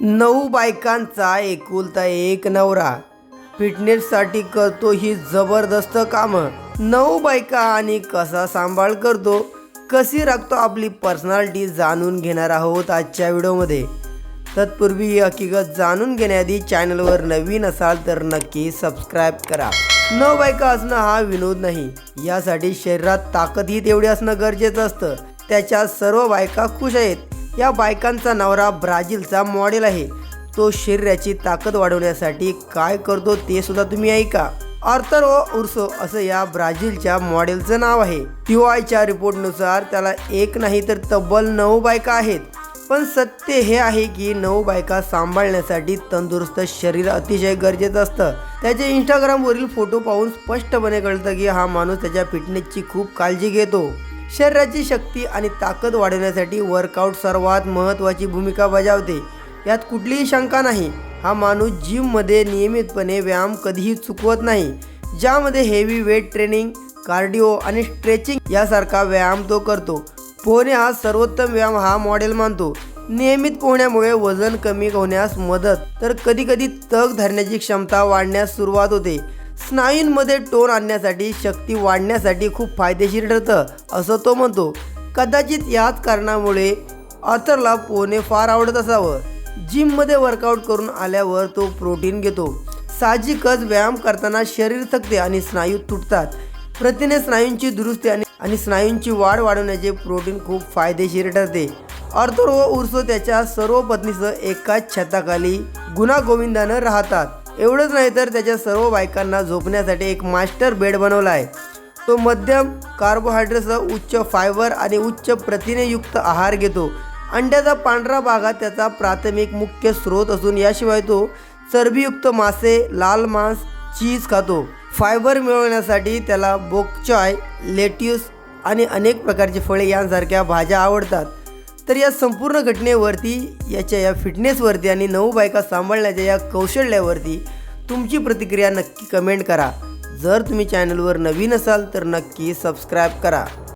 नऊ बायकांचा एकुलता एक नवरा. फिटनेससाठी करतो ही जबरदस्त कामं. नऊ बायका आणि कसा सांभाळ करतो? कशी राखतो आपली पर्सनॅलिटी जाणून घेणार आहोत आजच्या व्हिडिओमध्ये. तत्पूर्वी ही हकीकत जाणून घेण्याआधी चॅनलवर नवीन असाल तर नक्की सबस्क्राईब करा. नऊ बायका असणं हा विनोद नाही. यासाठी शरीरात ताकदही तेवढी असणं गरजेचं असतं. त्याच्या सर्व बायका खुश आहेत. या बायकांचा नवरा ब्राझीलचा मॉडेल आहे. तो शरीराची ताकद वाढवण्यासाठी काय करतो ते सुद्धा तुम्ही ऐका. आर्थरो उर्सो असं या ब्राझीलच्या मॉडेलचं नाव आहे. टीवायच्या रिपोर्टनुसार त्याला एक नाही तर तब्बल नऊ बायका आहेत. पण सत्य हे आहे की नऊ बायका सांभाळण्यासाठी तंदुरुस्त शरीर अतिशय गरजेचं असतं. त्याचे इंस्टाग्रामवरील फोटो पाहून स्पष्टपणे कळतं की हा माणूस त्याच्या फिटनेसची खूप काळजी घेतो. शरीराची शक्ती आणि ताकद वाढवण्यासाठी वर्कआउट सर्वात महत्त्वाची भूमिका बजावते. यात कुठलीही शंका नाही. हा माणूस जिममध्ये नियमितपणे व्यायाम कधीही चुकवत नाही. ज्यामध्ये हेवी वेट ट्रेनिंग कार्डिओ आणि स्ट्रेचिंग यासारखा व्यायाम तो करतो. पोहणे हा सर्वोत्तम व्यायाम हा मॉडेल मानतो. नियमित पोहण्यामुळे वजन कमी होण्यास मदत. तर कधीकधी तग धरण्याची क्षमता वाढण्यास सुरुवात होते. स्नायूंमध्ये टोन आणण्यासाठी शक्ती वाढण्यासाठी खूप फायदेशीर ठरतं असं तो म्हणतो. कदाचित याच कारणामुळे ऑथरला पोहणे फार आवडत असावं. जिममध्ये वर्कआउट करून आल्यावर तो प्रोटीन घेतो. साहजिकच व्यायाम करताना शरीर थकते आणि स्नायू तुटतात. प्रथिने स्नायूंची दुरुस्ती आणि आणि स्नायूंची वाढ वाढवण्याचे प्रोटीन खूप फायदेशीर ठरते. अर्थर व उर्सो त्याच्या सर्व पत्नीसह एकाच छताखाली गुणागोविंदानं राहतात. एवढंच नाही तर त्याच्या सर्व बायकांना झोपण्यासाठी एक मास्टर बेड बनवला आहे. तो मध्यम कार्बोहायड्रेटसह उच्च फायबर आणि उच्च प्रथिनेयुक्त आहार घेतो. अंड्याचा पांढरा भाग हा त्याचा प्राथमिक मुख्य स्रोत असून याशिवाय तो चरबीयुक्त मासे लाल मांस चीज खातो. फायबर मिळवण्यासाठी त्याला बोकचॉय लेट्यूस आणि अनेक प्रकारची फळे यांसारख्या भाज्या आवडतात. तर या संपूर्ण घटनेवरती याच्या या फिटनेसवरती आणि नऊ बायका सांभाळण्याच्या या कौशल्यावरती तुमची प्रतिक्रिया नक्की कमेंट करा. जर तुम्ही चॅनलवर नवीन असाल तर नक्की सबस्क्राईब करा.